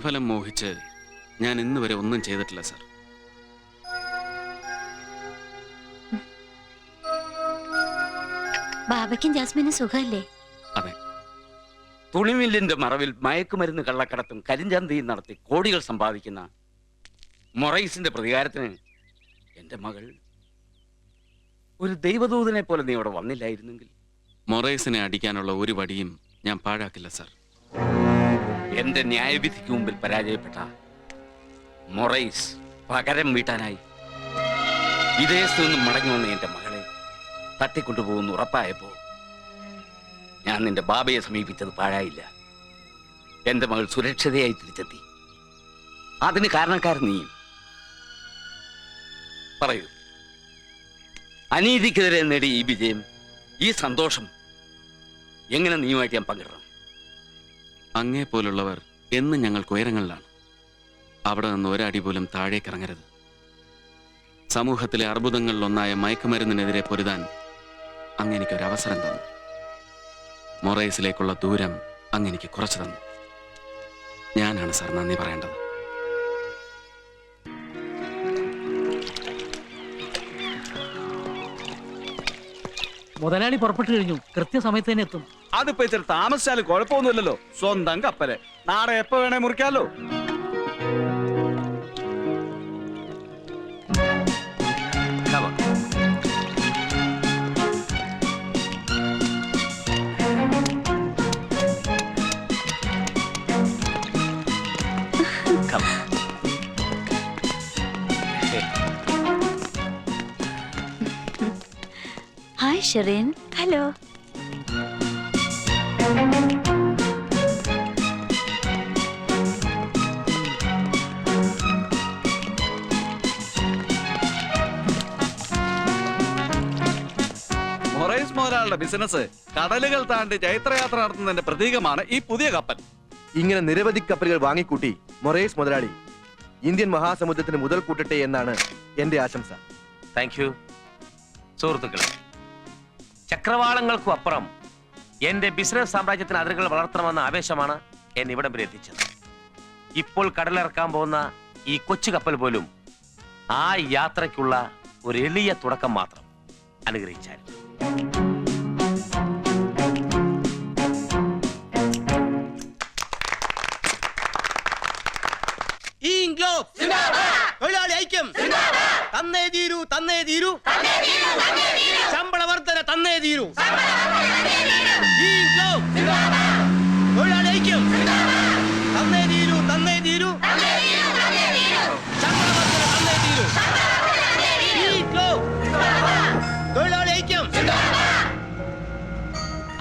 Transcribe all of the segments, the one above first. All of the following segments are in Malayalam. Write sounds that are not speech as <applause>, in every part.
പ്രതിഫലം മോഹിച്ച് ഞാൻ ഇന്ന് വരെ ഒന്നും ചെയ്തിട്ടില്ല സർ. ബാബയ്ക്കും ജാസ്മിനും സുഖമല്ലേ? അതെ. തുണിമില്ലിന്റെ മറവിൽ മയക്കുമരുന്ന് കള്ളക്കടത്തും കരിഞ്ചന്തയും നടത്തി കോടികൾ സമ്പാദിക്കുന്ന മൊറൈസിന്റെ പ്രതികാരത്തിന് എന്റെ മകൾ ഒരു ദൈവദൂതനെ പോലെ നീ അവിടെ വന്നില്ലായിരുന്നെങ്കിൽ മൊറൈസിനെ അടിക്കാനുള്ള ഒരു വടിയും ഞാൻ പാഴാക്കില്ല സർ. എന്റെ ന്യായവിധിക്ക് മുമ്പിൽ പരാജയപ്പെട്ട മൊറൈസ് പകരം വീട്ടാനായി വിദേശത്തു നിന്നും മടങ്ങി വന്ന എന്റെ മകളെ തട്ടിക്കൊണ്ടുപോകുന്നു ഉറപ്പായപ്പോ ഞാൻ നിന്റെ ബാബയെ സമീപിച്ചത് പാഴായില്ല. എന്റെ മകൾ സുരക്ഷിതയായി തിരിച്ചെത്തി. അതിന് കാരണക്കാരൻ നീ പറയൂ. അനീതിക്കെതിരെ നേടിയ ഈ വിജയം ഈ സന്തോഷം എങ്ങനെ നീയുമായിട്ട് ഞാൻ പങ്കിടണം? അങ്ങേ പോലുള്ളവർ എന്ന് ഞങ്ങൾക്ക് ഉയരങ്ങളിലാണ്. അവിടെ നിന്ന് ഒരടി പോലും താഴേക്കിറങ്ങരുത് സമൂഹത്തിലെ അർബുദങ്ങളിലൊന്നായ മയക്കുമരുന്നിനെതിരെ പൊരുതാൻ അവസരം തന്നു. മൊറൈസിലേക്കുള്ള ദൂരം അങ്ങെനിക്ക് കുറച്ചു തന്നു. ഞാനാണ് സാർ നന്ദി പറയേണ്ടത്. മുതലാളി പുറപ്പെട്ടു കഴിഞ്ഞു. കൃത്യസമയത്ത് തന്നെ എത്തും. അതിപ്പോ ഇച്ചിരി താമസിച്ചാലും കുഴപ്പമൊന്നുമില്ലല്ലോ. സ്വന്തം കപ്പൽ. നാളെ എപ്പോ വേണേ മുറിക്കാലോ. Hi Sherin hello Morais business കടലുകൾ താണ്ടി ചൈത്രയാത്ര നടത്തുന്നതിന്റെ പ്രതീകമാണ് ഈ പുതിയ കപ്പൽ. ഇങ്ങനെ നിരവധി കപ്പലുകൾ വാങ്ങിക്കൂട്ടി മൊറേസ് മുതലാളി ഇന്ത്യൻ മഹാസമുദ്രത്തിന് മുതൽ കൂട്ടട്ടെ എന്നാണ് എന്റെ ആശംസ. താങ്ക് യു സുഹൃത്തുക്കളെ ചക്രവാളങ്ങൾക്കും അപ്പുറം എന്റെ ബിസിനസ് സാമ്രാജ്യത്തിന് അതിരുകൾ വളർത്തണമെന്ന ആവേശമാണ് എന്നെ ഇവിടം വരെ എത്തിച്ചത്. ഇപ്പോൾ കടലിറക്കാൻ പോകുന്ന ഈ കൊച്ചു കപ്പൽ പോലും ആ യാത്രയ്ക്കുള്ള ഒരു എളിയ തുടക്കം മാത്രം അനുഗ്രഹിച്ചാൽ തന്നേ തീരൂ തന്നേ തീരൂ. ശമ്പള വർധന തന്നേ തീരൂ. ഈ ഇൻക്ലോബ് തൊഴിലാളി ഐക്യം തന്നേ തീരൂ. തന്നേ തീരൂ.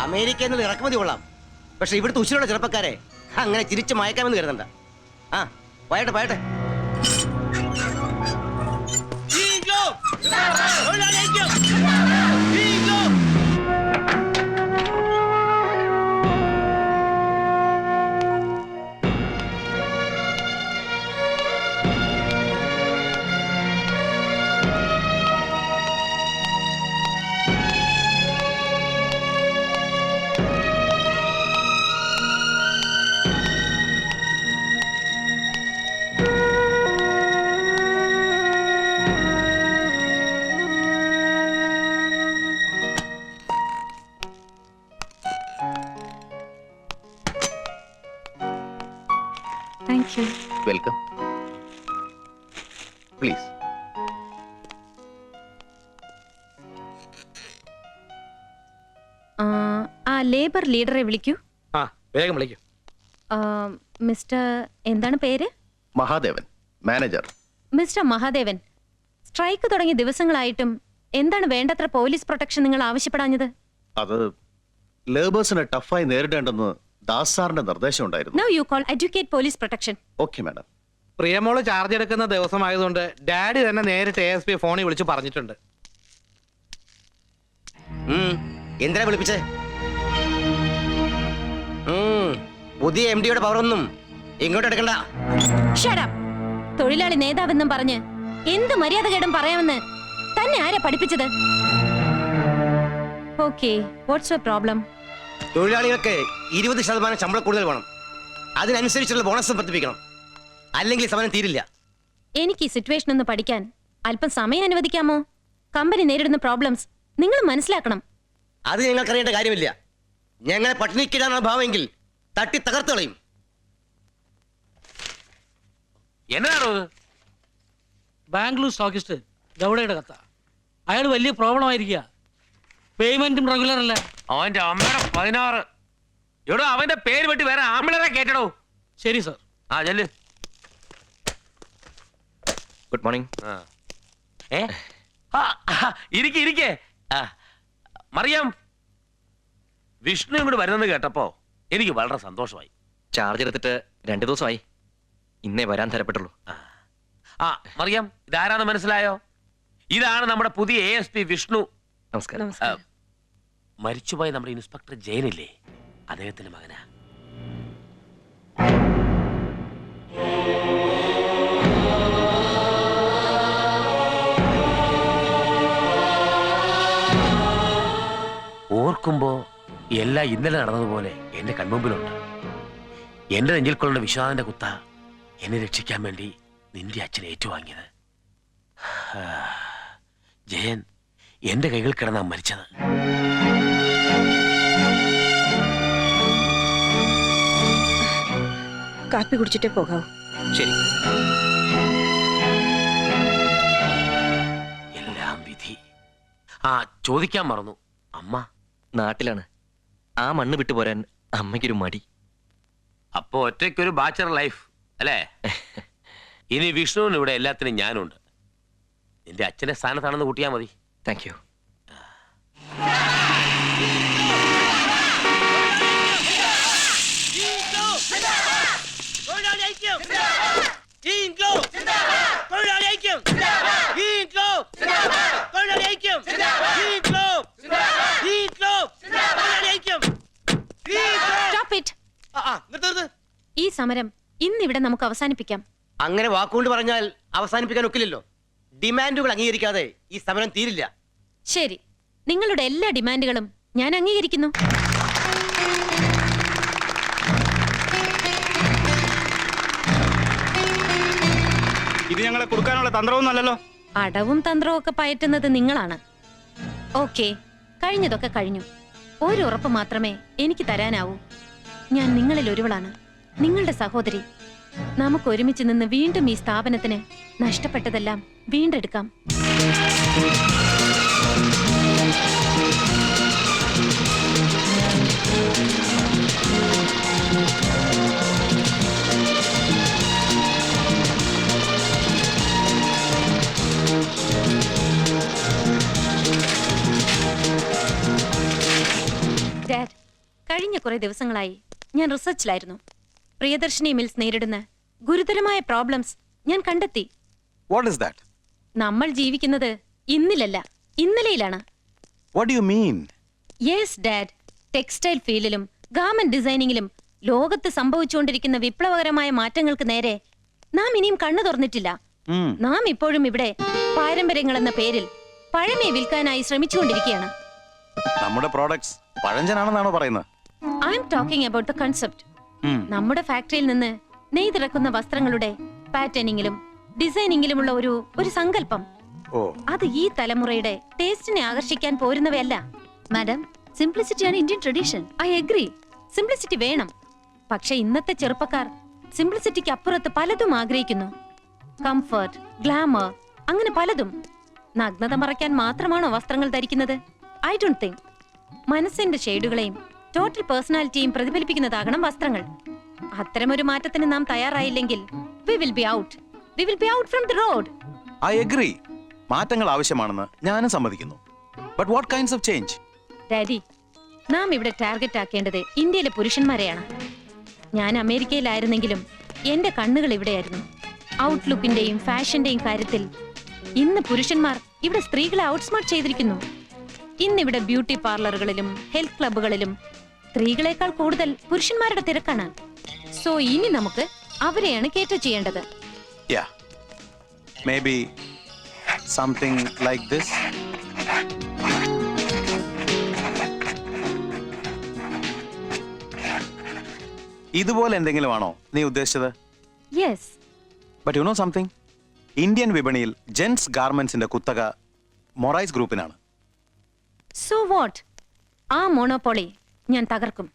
ശമ്പള ഇറക്കുമതി കൊള്ളാം. പക്ഷെ ഇവിടുത്തെ ഉച്ചിലുള്ള ചെറുപ്പക്കാരെ അങ്ങനെ തിരിച്ചു മയക്കാമെന്ന് കരുതണ്ട. ആ പോയട്ടെ പോയട്ടെ. പ്ലീസ്. ആ ലേബർ ലീഡറെ വിളിക്കൂ. ആ വേഗം വിളിക്കൂ. മിസ്റ്റർ എന്താണ് പേര്? Mahadevan manager. Mister Mahadevan strike തുടങ്ങിയ ദിവസങ്ങളായിട്ടും എന്താണ് വേണ്ടത്ര പോലീസ് പ്രൊട്ടക്ഷൻ നിങ്ങൾ ആവശ്യപ്പെടാഞ്ഞത്? അത് ലേബേഴ്സിനെ ടഫായി നേരിടേണ്ടെന്ന് ദാസ് സാറിന്റെ നിർദ്ദേശം ഉണ്ടായിരുന്നു. Now you call educate police protection okay madam Priyamol charge എടുക്കുന്ന ദിവസമായതുകൊണ്ട് ഡാഡി തന്നെ നേരിട്ട് എ എസ് പി ഫോണിൽ വിളിച്ച് പറഞ്ഞിട്ടുണ്ട്. എന്തിനാ വിളിപ്പിച്ചേ? പുതിയ എം ഡിയുടെ പവർ ഒന്നും ഇങ്ങോട്ട് എടുക്കണ്ട. തൊഴിലാളി നേതാവെന്നും പറഞ്ഞ് എന്ത് മര്യാദകേടും പറയാമെന്ന് തന്നെ ആരാ പഠിപ്പിച്ചത്? ഓക്കെ വാട്ട്സ് യുവർ പ്രോബ്ലം തൊഴിലാളികൾക്ക് ഇരുപത് ശതമാനം ശമ്പളം കൂടുതൽ വേണം. അതിനനുസരിച്ചുള്ള ബോണസ് വർദ്ധിപ്പിക്കണം. അല്ലെങ്കിൽ സമയം സമരം തീരില്ല. എനിക്ക് ഈ സിറ്റുവേഷൻ ഒന്ന് പഠിക്കാൻ അല്പം സമയം അനുവദിക്കാമോ? കമ്പനി നേരിടുന്ന പ്രോബ്ലംസ് നിങ്ങൾ മനസ്സിലാക്കണം. അത് ഞങ്ങൾക്കറിയേണ്ട കാര്യമില്ല. ഞങ്ങളെ പട്ടിണിക്കിടാനുള്ള ഭാവമെങ്കിൽ തട്ടി തകർത്തു കളയും. എന്നതാണോ ബാംഗ്ലൂർ സ്റ്റോക്കിസ്റ്റ് ഗൗഡയുടെ കത്ത. അയാൾ വലിയ പ്രോബ്ലം ആയിരിക്കുക. പേയ്മെന്റും റെഗുലർ അല്ല? അവന്റെ അമ്മയുടെ പതിനാറ്. എടോ അവന്റെ പേര് വെട്ടി വേറെ ആംബുലറെ കേട്ടടോ ശരി സർ ആ ചെല്ല്. ഗുഡ് മോർണിംഗ് ആ. ഏ? ഇരിക്കെ ഇരിക്കെ. ആ മറിയാം. വിഷ്ണു ഇങ്ങോട്ട് വരുന്നെന്ന് കേട്ടപ്പോ എനിക്ക് വളരെ സന്തോഷമായി. ചാർജ് എടുത്തിട്ട് രണ്ടു ദിവസമായി. ഇന്നേ വരാൻ തരപ്പെട്ടുള്ളൂ. ആ. മറിയാം ഇതാരാന്ന് മനസ്സിലായോ? ഇതാണ് നമ്മുടെ പുതിയ എ എസ് പി വിഷ്ണു. നമസ്കാരം. മരിച്ചുപോയ നമ്മുടെ ഇൻസ്പെക്ടർ ജയനില്ലേ? അദ്ദേഹത്തിന്റെ മകനാ. ഓർക്കുമ്പോ എല്ലാം ഇന്നലെ നടന്നതുപോലെ എന്റെ കൺമുമ്പിലുണ്ട്. എന്റെ നെഞ്ചിൽ കൊള്ളുന്ന വിശ്വാസന്റെ കുത്ത എന്നെ രക്ഷിക്കാൻ വേണ്ടി നിന്റെ അച്ഛൻ ഏറ്റുവാങ്ങിയത്. <sighs> ജയൻ എന്റെ കൈകൾ കിടന്നാ മരിച്ചത്. കാപ്പി കുടിച്ചിട്ടേ പോകാവൂ. ശരി. എല്ലാം വിധി. ആ ചോദിക്കാൻ മറന്നു. അമ്മ നാട്ടിലാണ്. ആ മണ്ണ് വിട്ടു പോരാൻ അമ്മയ്ക്കൊരു മടി. അപ്പോ ഒറ്റയ്ക്കൊരു ബാച്ചർ ലൈഫ് അല്ലേ? <laughs> ഇനി വിഷ്ണുവിന് ഇവിടെ എല്ലാത്തിനും ഞാനുണ്ട്. എന്റെ അച്ഛന്റെ സ്ഥാനത്താണെന്ന് കൂട്ടിയാ മതി. താങ്ക് യു സമരം ഇന്നിവിടെ നമുക്ക് അവസാനിപ്പിക്കാം. അങ്ങനെ വാക്കുകൊണ്ട് പറഞ്ഞാൽ അവസാനിപ്പിക്കാൻ ഒക്കില്ലല്ലോ. ഡിമാൻഡുകൾ അംഗീകരിക്കാതെ ഈ സമരം തീരില്ല. ശരി. നിങ്ങളുടെ എല്ലാ ഡിമാൻഡുകളും ഞാൻ അംഗീകരിക്കുന്നു. ഇത് ഞങ്ങളെ കൊടുക്കാനുള്ള തന്ത്രമൊന്നുമല്ലല്ലോ അടവും തന്ത്രവും ഒക്കെ പയറ്റുന്നത് നിങ്ങളാണ്. ഓക്കെ. കഴിഞ്ഞതൊക്കെ കഴിഞ്ഞു. ഒരു ഉറപ്പ് മാത്രമേ എനിക്ക് തരാനാവൂ. ഞാൻ നിങ്ങളിൽ ഒരുവളാണ്. നിങ്ങളുടെ സഹോദരി നമുക്ക് ഒരുമിച്ച് നിന്ന് വീണ്ടും ഈ സ്ഥാപനത്തിന് നഷ്ടപ്പെട്ടതെല്ലാം വീണ്ടെടുക്കാം. ഡാഡ് കഴിഞ്ഞ കുറെ ദിവസങ്ങളായി ഞാൻ റിസർച്ചിലായിരുന്നു. പ്രിയദർശിനി മിൽസ് നേരിടുന്ന ഗുരുതരമായ പ്രോബ്ലംസ് ഞാൻ കണ്ടെത്തി. വാട്ട് ഇസ് ദാറ്റ് നമ്മൾ ജീവിക്കുന്നത് ഇന്നിലല്ല ഇന്നലെയിലാണ്. What you mean yes dad textile ഫീൽഡിലും garment ഡിസൈനിങ്ങിലും ലോകത്ത് സംഭവിച്ചുകൊണ്ടിരിക്കുന്ന വിപ്ലവകരമായ മാറ്റങ്ങൾക്ക് നേരെ നാം ഇനിയും കണ്ണു തുറന്നിട്ടില്ല. നാം ഇപ്പോഴും ഇവിടെ പാരമ്പര്യങ്ങൾ എന്ന പേരിൽ പഴമയെ വിൽക്കാനായി ശ്രമിച്ചുകൊണ്ടിരിക്കുകയാണ്. നമ്മുടെ പ്രോഡക്ട്സ് പഴഞ്ചനാണെന്നാണോ പറയുന്നത്? I'm talking about the concept നമ്മുടെ ഫാക്ടറിയിൽ നിന്ന് നെയ്തിറക്കുന്ന വസ്ത്രങ്ങളുടെ പാറ്റേണിങ്ങിലും ഡിസൈനിങ്ങിലുമുള്ള ഒരു ഒരു സങ്കല്പം. ഓ. അത് ഈ തലമുറയുടെ ടേസ്റ്റിനെ ആകർഷിക്കാൻ പോരുന്നവയല്ല. മാഡം സിംപ്ലിസിറ്റിയാണ് Indian tradition I agree simplicity വേണം. പക്ഷെ ഇന്നത്തെ ചെറുപ്പക്കാർ സിംപ്ലിസിറ്റിക്ക് അപ്പുറത്ത് പലതും ആഗ്രഹിക്കുന്നു. കംഫർട്ട് ഗ്ലാമർ അങ്ങനെ പലതും. നഗ്നത മറയ്ക്കാൻ മാത്രമാണോ വസ്ത്രങ്ങൾ ധരിക്കുന്നത്? ഐ ഡോണ്ട് തിങ്ക് മനസ്സിന്റെ ഷെയ്ഡുകളെയും ടോട്ടൽ പേഴ്സണാലിറ്റിയും പ്രതിഫലിപ്പിക്കുന്നതാകണം വസ്ത്രങ്ങൾ. അത്തരമൊരു മാറ്റത്തിന് നാം തയ്യാറായില്ലെങ്കിൽ we will be out we will be out from the road I agree മാറ്റങ്ങൾ ആവശ്യമാണെന്ന് ഞാനും സമ്മതിക്കുന്നു. But what kinds of change daddy നാം ഇവിടെ ടാർഗറ്റ് ആക്കേണ്ടത് ഇന്ത്യയിലെ പുരുഷന്മാരെയാണ്. ഞാൻ അമേരിക്കയിലായിരുന്നെങ്കിലും എന്റെ കണ്ണുകൾ ഇവിടെയായിരുന്നു. ഔട്ട്ലുക്കിന്റെയും ഫാഷന്റെയും കാര്യത്തിൽ ഇന്ന് പുരുഷന്മാർ ഇവിടെ സ്ത്രീകളെ ഔട്ട്സ്മാർട്ട് ചെയ്തിരിക്കുന്നു. ഇന്നിവിടെ ബ്യൂട്ടി പാർലറുകളിലും ഹെൽത്ത് ക്ലബ്ബുകളിലും സ്ത്രീകളെക്കാൾ കൂടുതൽ പുരുഷന്മാരുടെ തിരക്കാണ്. സോ ഇനി നമുക്ക് അവരെയാണ് കേറ്റർ ചെയ്യേണ്ടത്. ഇതുപോലെ എന്തെങ്കിലും ആണോ നീ ഉദ്ദേശിച്ചത്? Yes but you know something Indian വിപണിയിൽ ജെൻസ് ഗാർമെന്റ്സിന്റെ കുത്തക മൊറൈസ് ഗ്രൂപ്പിനാണ് സോ വാട്ട് ആ മോണോപോളി ഞാൻ തകർക്കും.